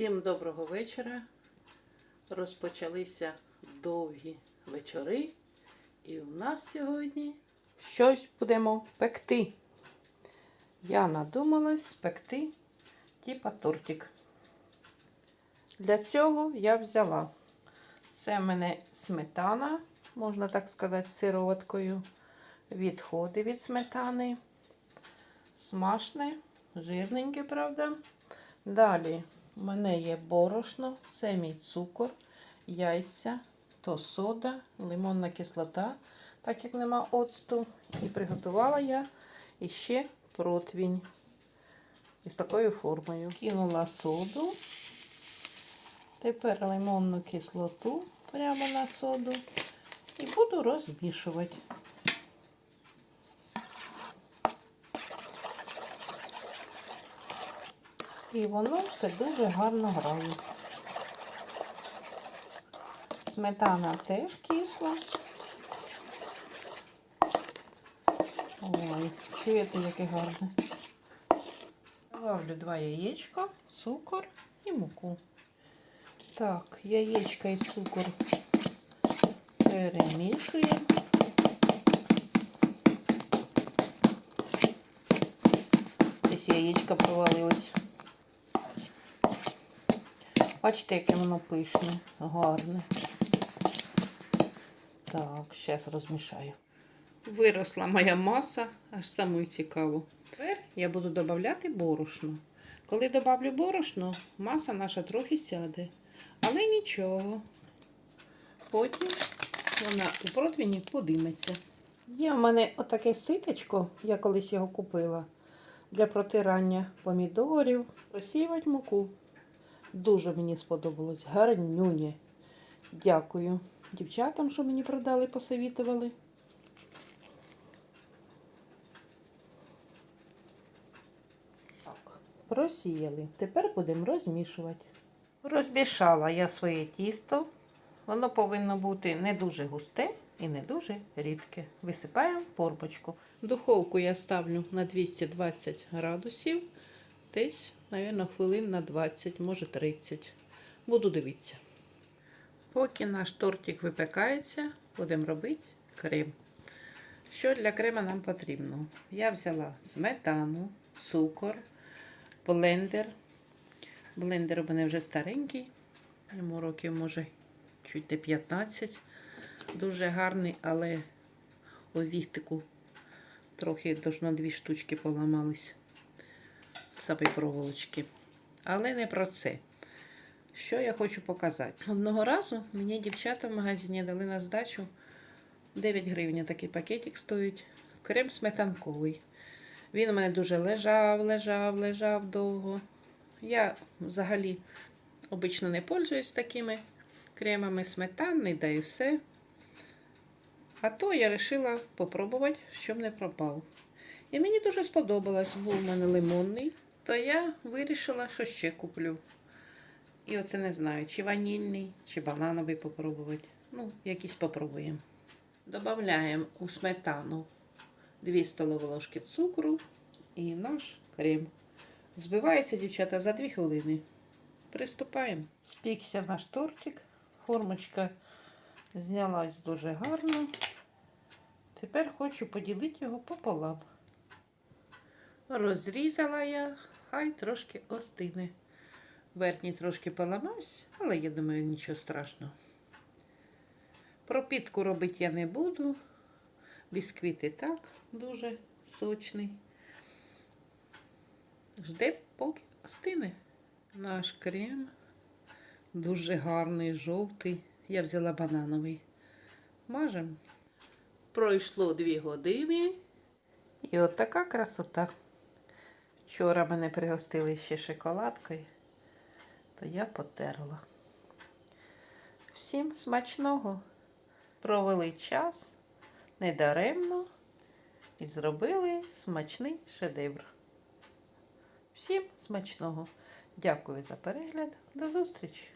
Всім доброго вечора. Розпочалися довгі вечори. І у нас сьогодні щось будемо пекти. Я надумалась пекти типа тортик. Для цього я взяла. Це в мене сметана, можна так сказати, сироваткою. Відходи від сметани. Смачне, жирненьке, правда. Далі у мене є борошно, це мій цукор, яйця, то сода, лимонна кислота, так як нема оцту. І приготувала я іще противінь із такою формою. Кинула соду. Тепер лимонну кислоту прямо на соду і буду розмішувати. І воно все дуже гарно грає. Сметана теж кисла. Ой, чуєте, яке гарне. Добавлю два яєчка, цукор і муку. Так, яєчка і цукор перемішуємо. Десь яєчко провалилось. Бачите, яке воно пишне, гарне. Так, зараз розмішаю. Виросла моя маса, аж саму цікаву. Тепер я буду додавати борошно. Коли додавлю борошно, маса наша трохи сяде. Але нічого. Потім вона у противні подиметься. Є в мене отаке ситочко, я колись його купила для протирання помідорів, розсіювати муку. Дуже мені сподобалось. Гарнюнє. Дякую дівчатам, що мені продали, посовітували. Так, просіяли. Тепер будемо розмішувати. Розмішала я своє тісто. Воно повинно бути не дуже густе і не дуже рідке. Висипаємо порпочку. Духовку я ставлю на 220 градусів. Десь, мабуть, хвилин на 20, може 30. Буду дивитися. Поки наш тортик випекається, будемо робити крем. Що для крема нам потрібно? Я взяла сметану, цукор, блендер. Блендер у мене вже старенький. Йому років, може, чуть не 15. Дуже гарний, але у віхтику трохи должно дві штучки поламались самої проволочки. Але не про це. Що я хочу показати? Одного разу мені дівчата в магазині дали на здачу 9 гривень такий пакетик стоїть. Крем сметанковий. Він у мене дуже лежав, лежав, лежав довго. Я взагалі обично не пользуюсь такими кремами сметанний, да і все. А то я вирішила спробувати, щоб не пропав. І мені дуже сподобалось, був у мене лимонний, то я вирішила, що ще куплю. І оце не знаю, чи ванільний, чи банановий попробувати. Ну, якийсь попробуємо. Добавляємо у сметану 2 столові ложки цукру і наш крем. Збивається, дівчата, за 2 хвилини. Приступаємо. Спікся наш тортик. Формочка знялась дуже гарно. Тепер хочу поділити його пополам. Розрізала я, хай трошки остине. Верхній трошки поламався, але я думаю, нічого страшного. Пропітку робити я не буду. Бісквіт і так дуже сочний. Жде, поки остине. Наш крем дуже гарний, жовтий. Я взяла банановий. Мажемо. Пройшло 2 години. І от така красота. Вчора мене пригостили ще шоколадкою, то я потерла. Всім смачного. Провели час недаремно і зробили смачний шедевр. Всім смачного. Дякую за перегляд. До зустрічі!